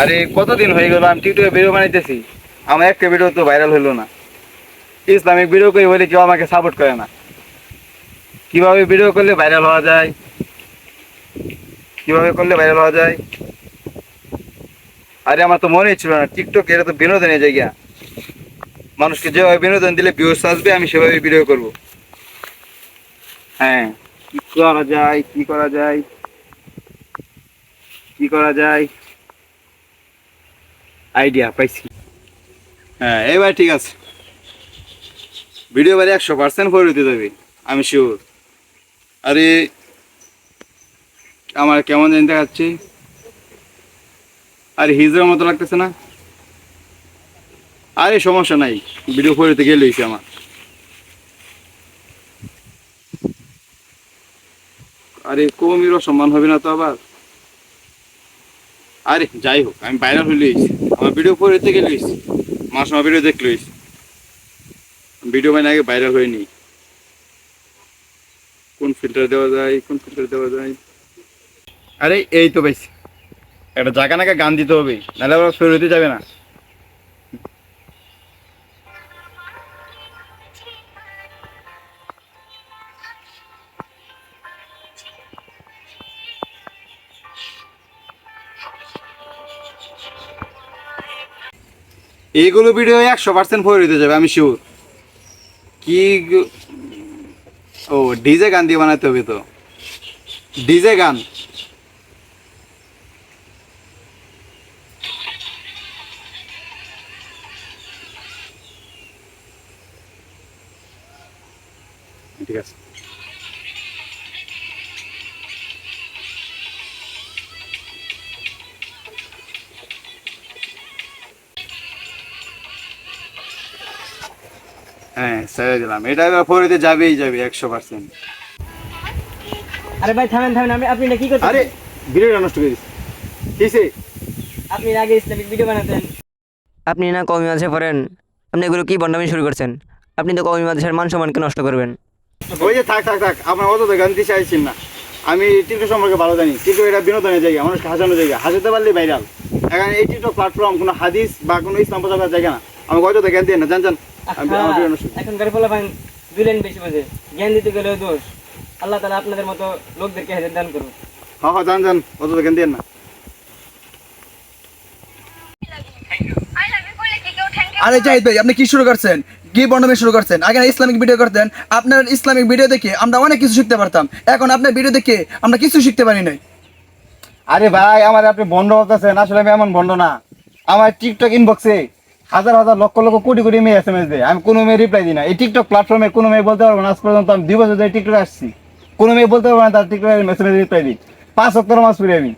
আরে কতদিন হয়ে গেল, আমি টিকটকে ভিডিও বানাইতেছি। আমার একটা ভিডিও তো ভাইরাল হলো না। ইসলামিক ভিডিও করি বলে কেউ আমাকে সাপোর্ট করে না। কীভাবে ভিডিও করলে ভাইরাল হওয়া যায়? কীভাবে করলে ভাইরাল হওয়া যায়? আরে আমার তো মনেই ছিল না, টিকটক এটা তো বিনোদনের জায়গা। মানুষকে যেভাবে বিনোদন দিলে ভিউস আসবে, আমি সেভাবে ভিডিও করব। হ্যাঁ কি করা যায়, কি করা যায়? কি করা যায়? আইডিয়া পাইছি। হ্যাঁ এবার ঠিক আছে। ভিডিও বারে একশো পার্সেন্ট করে দিতে দেবে আমি শিওর আরে, আমার কেমন জানি দেখাচ্ছে। আরে, হিজড়ার মতো লাগতেছে না? আরে, সমস্যা নাই, ভিডিও করে দিতে গেলে হয়েছে আমার। আরে, কমিরও সম্মান হবে না তো আবার? আরে, যাই হোক, আমি ভাইরাল হয়ে হয়েছি আমার ভিডিও করে থেকে হয়েছি মাস আমার ভিডিও দেখ হয়েছি ভিডিও মানে আগে ভাইরাল হয়নি। কোন ফিল্টার দেওয়া যায়, কোন ফিল্টার দেওয়া যায়? আরে, এই তো বেশ। একটা জায়গা নাকি গান দিতে হবে, নাহলে আবার শরীর হতে যাবে না। এইগুলো ভিডিও একশো পার্সেন্ট ফোর হতে যাবে, আমি শিওর কি ও ডিজে গান দিয়ে বানাতে হবে তো। ডিজে গান। ঠিক আছে। হ্যাঁ ছেড়ে দিলাম। এটা এবার ফোরিতে যাবেই যাবে একশো পার্সেন্ট আরে ভাই থামেন থামেন আমি আপনি কি করছেন আরে ভিডিওটা নষ্ট করে দিস। কিসে আপনি আগে ইসলামিক ভিডিও বানাতেন। আপনি না কমি মাঝে পড়েন আপনি এগুলো কি বন্ডামি শুরু করছেন? আপনি তো কমি মাঝের মান সম্মানকে নষ্ট করবেন। ওই যে থাক থাক থাক আপনার অত তো গান দিতে চাইছেন না। আমি টিকটক সম্পর্কে ভালো জানি। টিকটক এটা বিনোদনের জায়গা মানুষকে হাসানোর জায়গা। হাসাতে পারলে ভাইরাল এখন এই টিকটক প্ল্যাটফর্ম কোনো হাদিস বা কোনো ইসলাম প্রচারের জায়গা না। আমাকে অত জ্ঞান দিয়ে না। জান জান। ভিডিও নষ্ট এখন গাড়ি পান দুলেন বেশি বোঝে জ্ঞান দিতে গেলেও দোষ। আল্লাহ তালা আপনাদের মতো লোকদেরকে হেদায়ত দান করুন হ্যাঁ হ্যাঁ জান জান অত জ্ঞান দিয়ে না। আরে জাহিদ ভাই আপনি কি শুরু করছেন? কি বর্ণমে শুরু করছেন? আগে ইসলামিক ভিডিও করতেন আপনার ইসলামিক ভিডিও দেখে আমরা অনেক কিছু শিখতে পারতাম। এখন আপনার ভিডিও দেখে আমরা কিছু শিখতে পারি নাই। আরে ভাই আমার আপনি বন্ধ হতেছেন আসলে আমি এমন বন্ধ না। আমার টিকটক ইনবক্সে হাজার হাজার লক্ষ লক্ষ কোটি কোটি মেয়ে এস এম এস দেয়। আমি কোনো মেয়ে রিপ্লাই দিই না। এই টিকটক প্ল্যাটফর্মে কোনো মেয়ে বলতে পারব না। আজ পর্যন্ত আমি দুই বছর ধরে টিকটক আসছি। কোনো মেয়ে বলতে পারব না, তার টিকটক এস এম রিপ্লাই দিই। পাঁচ সপ্তাহ মাস করি আমি।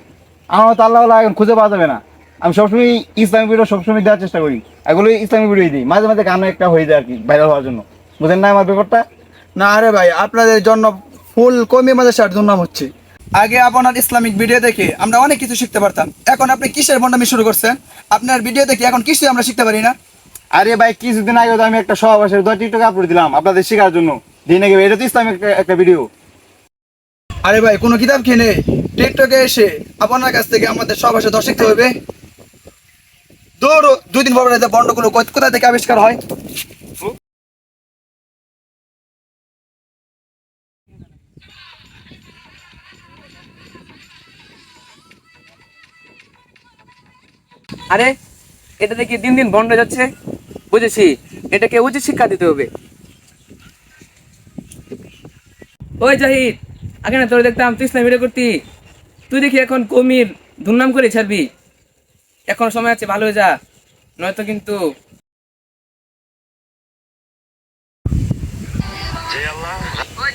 আমার তো আল্লাহ এখন খুঁজে পাওয়া যাবে না। আমি সবসময় ইসলামিক ভিডিও সবসময় দেওয়ার চেষ্টা করি। এগুলো ইসলামিক ভিডিও দিই। মাঝে মাঝে গানও একটা হয়ে যায় আর কি ভাইরাল হওয়ার জন্য। বুঝেন না আমার ব্যাপারটা? না আরে ভাই, আপনাদের জন্য ফুল কমে মাঝে সার দুর্নাম হচ্ছে। আগে আপনার ইসলামিক ভিডিও দেখে আমরা অনেক কিছু শিখতে পারতাম। এখন আপনি কিসের বন্ডামি শুরু করছেন? আপনার ভিডিও দেখে এখন কিছু আমরা শিখতে পারি না। আরে ভাই কিছুদিন আগে তো আমি একটা সহবাসের দশ টিকটক আপলোড দিলাম আপনাদের শেখার জন্য। দিনে আগে এটা তো ইসলামিক একটা- ভিডিও আরে ভাই কোনো কিতাব কিনে টিকটকে এসে আপনার কাছ থেকে আমাদের ভাষা দশ শিখতে হবে। দৌড় দুই দিন পর বন্ডগুলো কোথা থেকে আবিষ্কার হয়? আরে এটা দেখি দিন দিন বন্ধ যাচ্ছে। বুঝেছি এটাকে উচিত শিক্ষা দিতে হবে। ওই জাহিদ আগে না তোর দেখতাম তুই ভিডিও করতি। তুই দেখি এখন কমির দুর্নাম করে ছাড়বি। এখন সময় আছে ভালো হয়ে যা। নয়তো কিন্তু ওই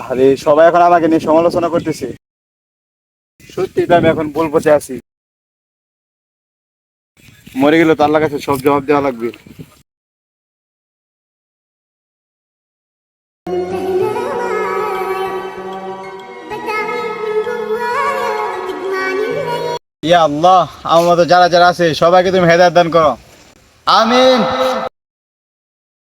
আরে সবাই এখন আমাকে নিয়ে সমালোচনা করতেছে। সত্যি তো আমি এখন ভুল পথে আছি। মরে গেলে তো আল্লাহ কাছে সব জবাব দেওয়া লাগবে। ইয়া আল্লাহ, আমার মতো যারা যারা আছে, সবাইকে তুমি হেদায়ত দান করো। আমিন।